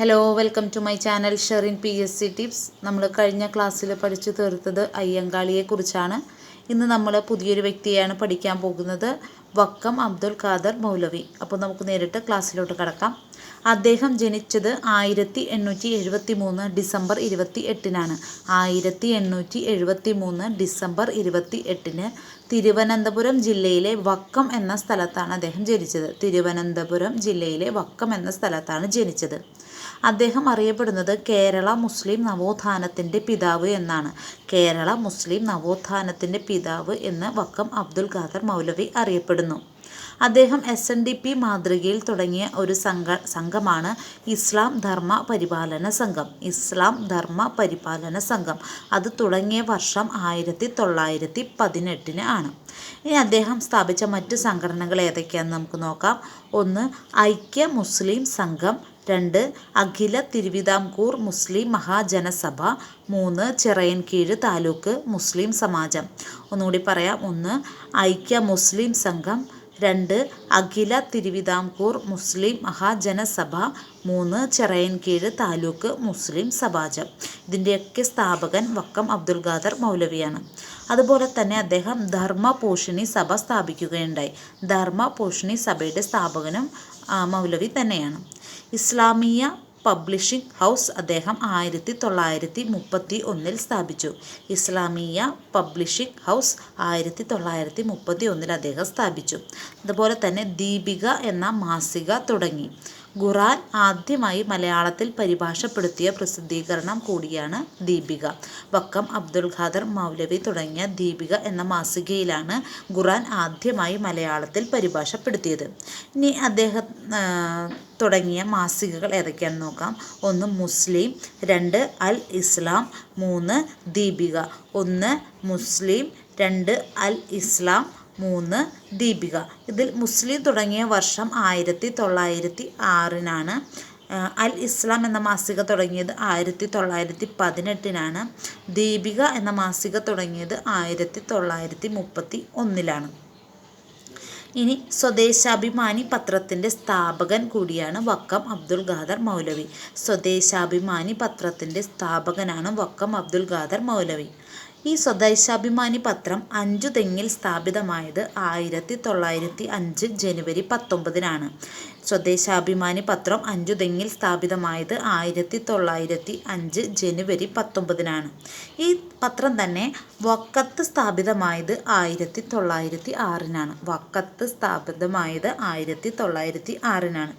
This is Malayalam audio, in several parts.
Hello welcome to my channel Sherin P S C tips നമ്മൾ കഴിഞ്ഞ ക്ലാസ്സിൽ പഠിച്ചു തീർത്തത് അയ്യങ്കാളിയെക്കുറിച്ചാണ് ഇന്ന് നമ്മൾ പുതിയൊരു വ്യക്തിയെയാണ് പഠിക്കാൻ പോകുന്നത് വക്കം അബ്ദുൽ ഖാദർ മൗലവി. അപ്പോൾ നമുക്ക് നേരിട്ട് ക്ലാസ്സിലോട്ട് കടക്കാം. അദ്ദേഹം ജനിച്ചത് ആയിരത്തി എണ്ണൂറ്റി എഴുപത്തി മൂന്ന് ഡിസംബർ ഇരുപത്തി എട്ടിനാണ് ആയിരത്തി എണ്ണൂറ്റി എഴുപത്തി മൂന്ന് ഡിസംബർ ഇരുപത്തി എട്ടിന് തിരുവനന്തപുരം ജില്ലയിലെ വക്കം എന്ന സ്ഥലത്താണ് അദ്ദേഹം ജനിച്ചത്. തിരുവനന്തപുരം ജില്ലയിലെ വക്കം എന്ന സ്ഥലത്താണ് ജനിച്ചത്. അദ്ദേഹം അറിയപ്പെടുന്നത് കേരള മുസ്ലിം നവോത്ഥാനത്തിന്റെ പിതാവ് എന്നാണ്. കേരള മുസ്ലിം നവോത്ഥാനത്തിന്റെ പിതാവ് എന്ന് വക്കം അബ്ദുൽ ഖാദർ മൗലവി അറിയപ്പെടുന്നു. അദ്ദേഹം എസ് എൻ ഡി പി മാതൃകയിൽ തുടങ്ങിയ ഒരു സംഘ സംഘമാണ് ഇസ്ലാം ധർമ്മ പരിപാലന സംഘം. ഇസ്ലാം ധർമ്മ പരിപാലന സംഘം. അത് തുടങ്ങിയ വർഷം ആയിരത്തി തൊള്ളായിരത്തി പതിനെട്ടിന് ആണ്. ഇനി അദ്ദേഹം സ്ഥാപിച്ച മറ്റ് സംഘടനകൾ ഏതൊക്കെയാണെന്ന് നമുക്ക് നോക്കാം. ഒന്ന് ഐക്യ മുസ്ലിം സംഘം രണ്ട് അഖില തിരുവിതാംകൂർ മുസ്ലിം മഹാജനസഭ മൂന്ന് ചിറയൻകീഴ് താലൂക്ക് മുസ്ലിം സമാജം. ഒന്നുകൂടി പറയാം ഒന്ന് ഐക്യ മുസ്ലിം സംഘം രണ്ട് അഖില തിരുവിതാംകൂർ മുസ്ലിം മഹാജനസഭ മൂന്ന് ചിറയൻകീഴ് താലൂക്ക് മുസ്ലിം സമാജം. ഇതിന്റെയൊക്കെ സ്ഥാപകൻ വക്കം അബ്ദുൽ ഖാദർ മൗലവിയാണ്. അതുപോലെ തന്നെ അദ്ദേഹം ധർമ്മ പോഷിണി സഭ സ്ഥാപിക്കുകയുണ്ടായി. ധർമ്മ പോഷിണി സഭയുടെ സ്ഥാപകനും മൗലവി തന്നെയാണ്. ഇസ്ലാമിയ പബ്ലിഷിംഗ് ഹൗസ് അദ്ദേഹം ആയിരത്തി തൊള്ളായിരത്തി മുപ്പത്തി ഒന്നിൽ സ്ഥാപിച്ചു. ഇസ്ലാമിയ പബ്ലിഷിംഗ് ഹൗസ് ആയിരത്തി തൊള്ളായിരത്തി മുപ്പത്തി ഒന്നിൽ അദ്ദേഹം സ്ഥാപിച്ചു. അതുപോലെ തന്നെ ദീപിക എന്ന മാസിക തുടങ്ങി. ഖുറാൻ ആദ്യമായി മലയാളത്തിൽ പരിഭാഷപ്പെടുത്തിയ പ്രസിദ്ധീകരണം കൂടിയാണ് ദീപിക. വക്കം അബ്ദുൽ ഖാദർ മൗലവി തുടങ്ങിയ ദീപിക എന്ന മാസികയിലാണ് ഖുറാൻ ആദ്യമായി മലയാളത്തിൽ പരിഭാഷപ്പെടുത്തിയത്. ഇനി അദ്ദേഹം തുടങ്ങിയ മാസികകൾ ഏതൊക്കെയാണെന്ന് നോക്കാം. ഒന്ന് മുസ്ലിം രണ്ട് അൽ ഇസ്ലാം മൂന്ന് ദീപിക. ഒന്ന് മുസ്ലിം രണ്ട് അൽ ഇസ്ലാം മൂന്ന് ദീപിക. ഇതിൽ മുസ്ലിം തുടങ്ങിയ വർഷം ആയിരത്തി തൊള്ളായിരത്തി ആറിനാണ് അൽ ഇസ്ലാം എന്ന മാസിക തുടങ്ങിയത് ആയിരത്തി തൊള്ളായിരത്തി പതിനെട്ടിനാണ് ദീപിക എന്ന മാസിക തുടങ്ങിയത് ആയിരത്തി തൊള്ളായിരത്തി മുപ്പത്തി ഒന്നിലാണ് ഇനി സ്വദേശാഭിമാനി പത്രത്തിന്റെ സ്ഥാപകൻ കൂടിയാണ് വക്കം അബ്ദുൽ ഖാദർ മൗലവി. സ്വദേശാഭിമാനി പത്രത്തിന്റെ സ്ഥാപകനാണ് വക്കം അബ്ദുൽ ഖാദർ മൗലവി. ഈ സ്വദേശാഭിമാനി പത്രം അഞ്ചു തെങ്ങിൽ സ്ഥാപിതമായത് ആയിരത്തി തൊള്ളായിരത്തി അഞ്ച് ജനുവരി പത്തൊമ്പതിനാണ്. സ്വദേശാഭിമാനി പത്രം അഞ്ചുതെങ്ങിൽ സ്ഥാപിതമായത് ആയിരത്തി തൊള്ളായിരത്തി അഞ്ച് ജനുവരി പത്തൊമ്പതിനാണ്. ഈ പത്രം തന്നെ വക്കത്ത് സ്ഥാപിതമായത് ആയിരത്തി തൊള്ളായിരത്തി ആറിനാണ്. വക്കത്ത് സ്ഥാപിതമായത് ആയിരത്തി തൊള്ളായിരത്തി ആറിനാണ്.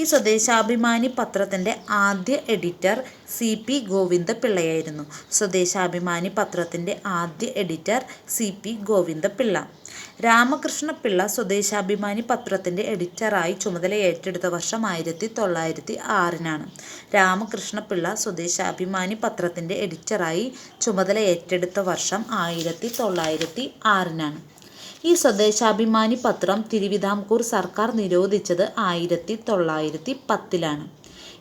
ഈ സ്വദേശാഭിമാനി പത്രത്തിന്റെ ആദ്യ എഡിറ്റർ സി പി ഗോവിന്ദ പിള്ളയായിരുന്നു സ്വദേശാഭിമാനി പത്രത്തിന്റെ ആദ്യ editor C P Govinda Pillai. Ramakrishna Pillai Swadeshabhimani പത്രത്തിന്റെ എഡിറ്ററായി ചുമതല ഏറ്റെടുത്ത വർഷം ആയിരത്തി തൊള്ളായിരത്തി ആറിനാണ് രാമകൃഷ്ണപിള്ള സ്വദേശാഭിമാനി പത്രത്തിന്റെ എഡിറ്ററായി ചുമതല ഏറ്റെടുത്ത വർഷം ആയിരത്തി തൊള്ളായിരത്തി ആറിനാണ് ഈ സ്വദേശാഭിമാനി പത്രം തിരുവിതാംകൂർ സർക്കാർ നിരോധിച്ചത് ആയിരത്തി തൊള്ളായിരത്തി പത്തിലാണ്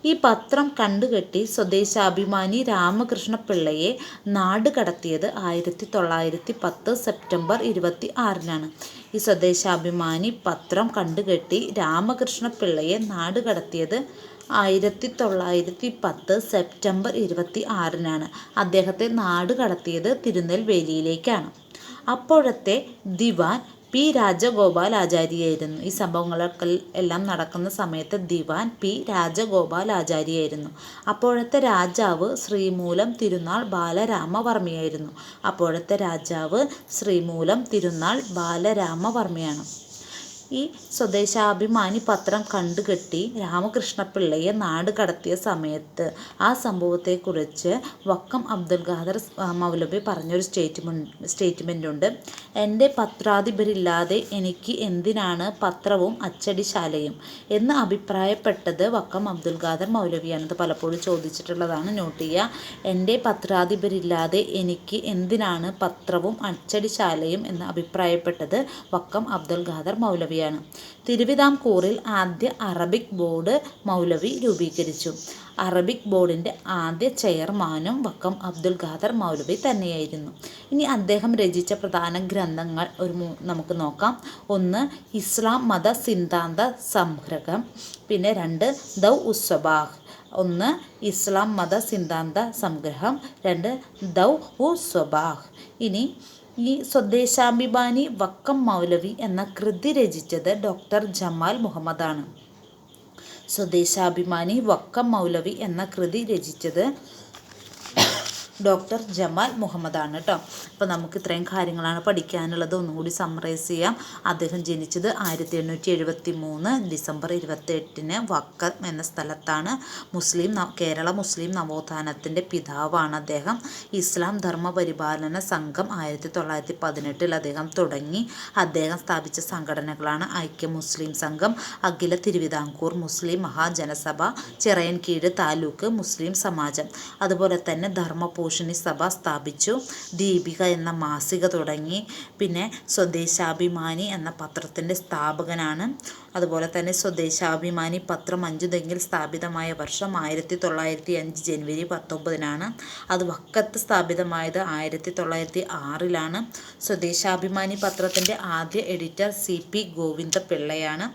ഈ പത്രം കണ്ടുകെട്ടി സ്വദേശാഭിമാനി രാമകൃഷ്ണ പിള്ളയെ നാട് കടത്തിയത് ആയിരത്തി തൊള്ളായിരത്തി പത്ത് സെപ്റ്റംബർ ഇരുപത്തി ആറിനാണ് ഈ സ്വദേശാഭിമാനി പത്രം കണ്ടുകെട്ടി രാമകൃഷ്ണ പിള്ളയെ നാട് കടത്തിയത് ആയിരത്തി തൊള്ളായിരത്തി പത്ത് സെപ്റ്റംബർ ഇരുപത്തി ആറിനാണ് അദ്ദേഹത്തെ നാട് കടത്തിയത് തിരുനെൽവേലിയിലേക്കാണ്. അപ്പോഴത്തെ ദിവാൻ പി രാജഗോപാലാചാരിയായിരുന്നു. ഈ സംഭവങ്ങളൊക്കെ എല്ലാം നടക്കുന്ന സമയത്ത് ദിവാൻ പി രാജഗോപാലാചാരിയായിരുന്നു. അപ്പോഴത്തെ രാജാവ് ശ്രീമൂലം തിരുനാൾ ബാലരാമവർമ്മയായിരുന്നു. അപ്പോഴത്തെ രാജാവ് ശ്രീമൂലം തിരുനാൾ ബാലരാമവർമ്മയാണ്. ഈ സ്വദേശാഭിമാനി പത്രം കണ്ടുകെട്ടി രാമകൃഷ്ണപിള്ളയെ നാട് കടത്തിയ സമയത്ത് ആ സംഭവത്തെക്കുറിച്ച് വക്കം അബ്ദുൽ ഖാദർ മൗലബി പറഞ്ഞൊരു സ്റ്റേറ്റ്മെന്റ് സ്റ്റേറ്റ്മെന്റ് ഉണ്ട് എന്റെ പത്രാധിപരില്ലാതെ എനിക്ക് എന്തിനാണ് പത്രവും അച്ചടിശാലയും? എന്ന് അഭിപ്രായപ്പെട്ടത് വക്കം അബ്ദുൽ ഖാദർ മൗലവിയാണ് പലപ്പോഴും ചോദിച്ചിട്ടുള്ളതാണ്. നോട്ട് ചെയ്യുക എന്റെ പത്രാധിപരില്ലാതെ എനിക്ക് എന്തിനാണ് പത്രവും അച്ചടിശാലയും? എന്ന് അഭിപ്രായപ്പെട്ടത് വക്കം അബ്ദുൽ ഖാദർ മൗലവി മൗലവിയാണ് തിരുവിതാംകൂറിൽ ആദ്യ അറബിക് ബോർഡ് മൗലവി രൂപീകരിച്ചു. അറബിക് ബോർഡിന്റെ ആദ്യ ചെയർമാനും വക്കം അബ്ദുൽ ഖാദർ മൗലവി തന്നെയായിരുന്നു. ഇനി അദ്ദേഹം രചിച്ച പ്രധാന ഗ്രന്ഥങ്ങൾ ഒരു നമുക്ക് നോക്കാം. ഒന്ന് ഇസ്ലാം മത സിദ്ധാന്ത സംഗ്രഹം. പിന്നെ രണ്ട് ദൗ ഉസ്വബാഹ് ഒന്ന് ഇസ്ലാം മത സിദ്ധാന്ത സംഗ്രഹം. രണ്ട് ദൗ ഉ സ്വബാഹ്. ഇനി ഈ സ്വദേശാഭിമാനി വക്കം മൗലവി എന്ന കൃതി രചിച്ചത് ഡോക്ടർ ജമാൽ മുഹമ്മദാണ്. സ്വദേശാഭിമാനി വക്കം മൗലവി എന്ന കൃതി രചിച്ചത് ഡോക്ടർ ജമാൽ മുഹമ്മദാണ് കേട്ടോ അപ്പോൾ നമുക്ക് ഇത്രയും കാര്യങ്ങളാണ് പഠിക്കാനുള്ളത്. ഒന്നുകൂടി സമ്മറൈസ് ചെയ്യാം. അദ്ദേഹം ജനിച്ചത് ആയിരത്തി എണ്ണൂറ്റി എഴുപത്തി മൂന്ന് ഡിസംബർ ഇരുപത്തെട്ടിന് വക്കം എന്ന സ്ഥലത്താണ്. മുസ്ലിം കേരള മുസ്ലിം നവോത്ഥാനത്തിന്റെ പിതാവാണ് അദ്ദേഹം. ഇസ്ലാം ധർമ്മ പരിപാലന സംഘം ആയിരത്തി തൊള്ളായിരത്തി പതിനെട്ടിൽ അദ്ദേഹം തുടങ്ങി. അദ്ദേഹം സ്ഥാപിച്ച സംഘടനകളാണ് ഐക്യ മുസ്ലിം സംഘം അഖില തിരുവിതാംകൂർ മുസ്ലിം മഹാജനസഭ ചിറയൻകീഴ് താലൂക്ക് മുസ്ലിം സമാജം. അതുപോലെ തന്നെ ധർമ്മപോഷിണി സഭ സ്ഥാപിച്ചു. ദീപിക എന്ന മാസിക തുടങ്ങി. പിന്നെ സ്വദേശാഭിമാനി എന്ന പത്രത്തിന്റെ സ്ഥാപകനാണ്. അതുപോലെ തന്നെ സ്വദേശാഭിമാനി പത്രം അഞ്ചുതെങ്കിൽ സ്ഥാപിതമായ വർഷം ആയിരത്തി തൊള്ളായിരത്തി അഞ്ച് ജനുവരി പത്തൊമ്പതിനാണ്. അത് വക്കത്ത് സ്ഥാപിതമായത് ആയിരത്തി തൊള്ളായിരത്തി ആറിലാണ് സ്വദേശാഭിമാനി പത്രത്തിന്റെ ആദ്യ എഡിറ്റർ സി പി ഗോവിന്ദ ഗോവിന്ദപിള്ളയാണ്.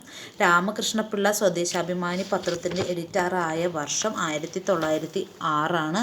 രാമകൃഷ്ണപിള്ള സ്വദേശാഭിമാനി പത്രത്തിന്റെ എഡിറ്ററായ വർഷം ആയിരത്തി തൊള്ളായിരത്തി ആറാണ്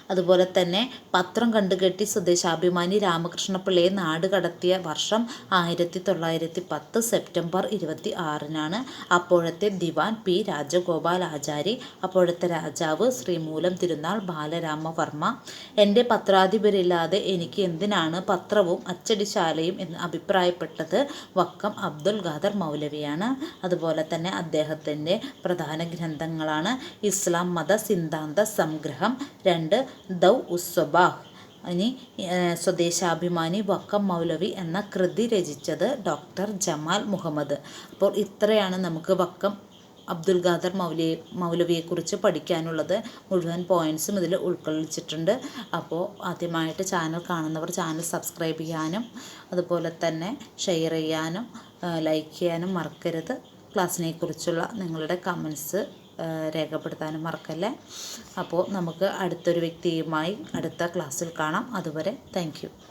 അതുപോലെ തന്നെ പത്രം കണ്ടുകെട്ടി സ്വദേശാഭിമാനി രാമകൃഷ്ണപിള്ളയെ നാട് കടത്തിയ വർഷം ആയിരത്തി തൊള്ളായിരത്തി പത്ത് സെപ്റ്റംബർ ഇരുപത്തി ആറിനാണ് അപ്പോഴത്തെ ദിവാൻ പി. രാജഗോപാൽ ആചാരി അപ്പോഴത്തെ രാജാവ് ശ്രീമൂലം തിരുനാൾ ബാലരാമവർമ്മ. എന്റെ പത്രാധിപരില്ലാതെ എനിക്ക് എന്തിനാണ് പത്രവും അച്ചടിശാലയും എന്ന് അഭിപ്രായപ്പെട്ടത് വക്കം അബ്ദുൽ ഖാദർ മൗലവിയാണ്. അതുപോലെ തന്നെ അദ്ദേഹത്തിന്റെ പ്രധാന ഗ്രന്ഥങ്ങളാണ് ഇസ്ലാം മത സിദ്ധാന്ത സംഗ്രഹം രണ്ട് ദൗ ഉസ്വബാഹ് ഇനി സ്വദേശാഭിമാനി വക്കം മൗലവി എന്ന കൃതി രചിച്ചത് ഡോക്ടർ ജമാൽ മുഹമ്മദ്. അപ്പോൾ ഇത്രയാണ് നമുക്ക് വക്കം അബ്ദുൽ ഖാദർ മൗലി മൗലവിയെക്കുറിച്ച് പഠിക്കാനുള്ളത്. മുഴുവൻ പോയിന്റ്സും ഇതിൽ ഉൾക്കൊള്ളിച്ചിട്ടുണ്ട്. അപ്പോൾ ആദ്യമായിട്ട് ചാനൽ കാണുന്നവർ ചാനൽ സബ്സ്ക്രൈബ് ചെയ്യാനും അതുപോലെ തന്നെ ഷെയർ ചെയ്യാനും ലൈക്ക് ചെയ്യാനും മറക്കരുത്. ക്ലാസ്സിനെക്കുറിച്ചുള്ള നിങ്ങളുടെ കമൻസ് രേഖപ്പെടുത്താനും മറക്കല്ലേ? അപ്പോൾ നമുക്ക് അടുത്തൊരു വ്യക്തിയുമായി അടുത്ത ക്ലാസ്സിൽ കാണാം. അതുവരെ താങ്ക്